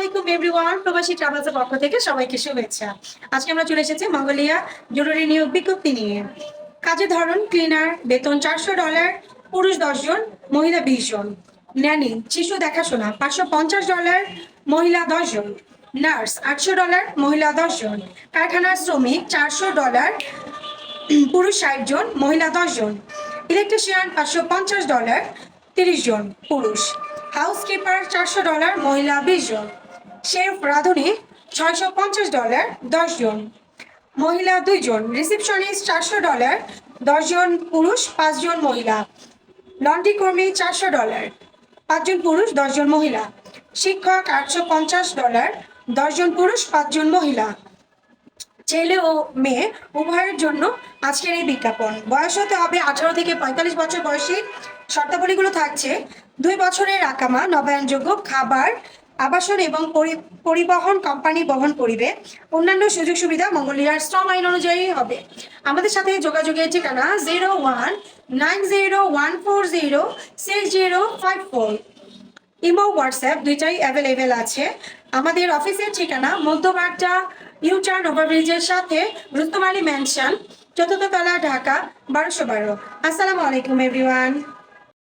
আলাইকুম এভরিওয়ান প্রবাসী ট্রাভেলসের পক্ষ থেকে সবাইকে শুভেচ্ছা। আজকে আমরা চলে এসেছি মঙ্গোলিয়া জরুরি নিয়োগ বিজ্ঞপ্তি নিয়ে। কাজের ধরন ক্লিনার বেতন চারশো ডলার পুরুষ দশজন মহিলা বিশ জন। ন্যানি শিশু দেখাশোনা, পাঁচশো পঞ্চাশ ডলার মহিলা দশজন নার্স আটশো ডলার মহিলা দশজন কারখানার শ্রমিক, চারশো ডলার পুরুষ ষাট জন, মহিলা দশ জন। ইলেকট্রিশিয়ান পাঁচশো পঞ্চাশ ডলার তিরিশ জন, পুরুষ। হাউসকিপার চারশো ডলার মহিলা বিশ জন। শেফ রাঁধুনি ছয়শো পঞ্চাশ ডলার, দশ জন। মহিলা দুইজন রিসেপশনিস্ট চারশো ডলার দশজন পুরুষ পাঁচজন মহিলা। লন্ড্রি কর্মী চারশো ডলার পাঁচজন পুরুষ দশজন মহিলা। শিক্ষক আটশো পঞ্চাশ ডলার দশজন পুরুষ পাঁচজন মহিলা। ছেলে ও মেয়ে উভয়ের জন্য আজকের এই বিজ্ঞাপন। বয়স হতে হবে আঠারো থেকে পঁয়তাল্লিশ বছর বয়সী। শর্তাবলীগুলো থাকছে। দুই বছরের আকামা, নবায়নযোগ্য খাবার আবাসন এবং পরি- পরিবহন কোম্পানি বহন করিবে। অন্যান্য সুযোগ সুবিধা মঙ্গোলিয়ার শ্রম আইন অনুযায়ী হবে। আমাদের সাথে যোগাযোগের ঠিকানা zero one nine zero one four zero six zero five four imo, WhatsApp দুইটাই অ্যাভেলেবেল আছে। আমাদের অফিসের ঠিকানা মধ্যবাড্ডা ইউটার্ন ওভারব্রিজের সাথে রুস্তমালী ম্যানশন চতুর্থ তলা, ঢাকা, বারোশো বারো। আসসালামু আলাইকুম এভরিওয়ান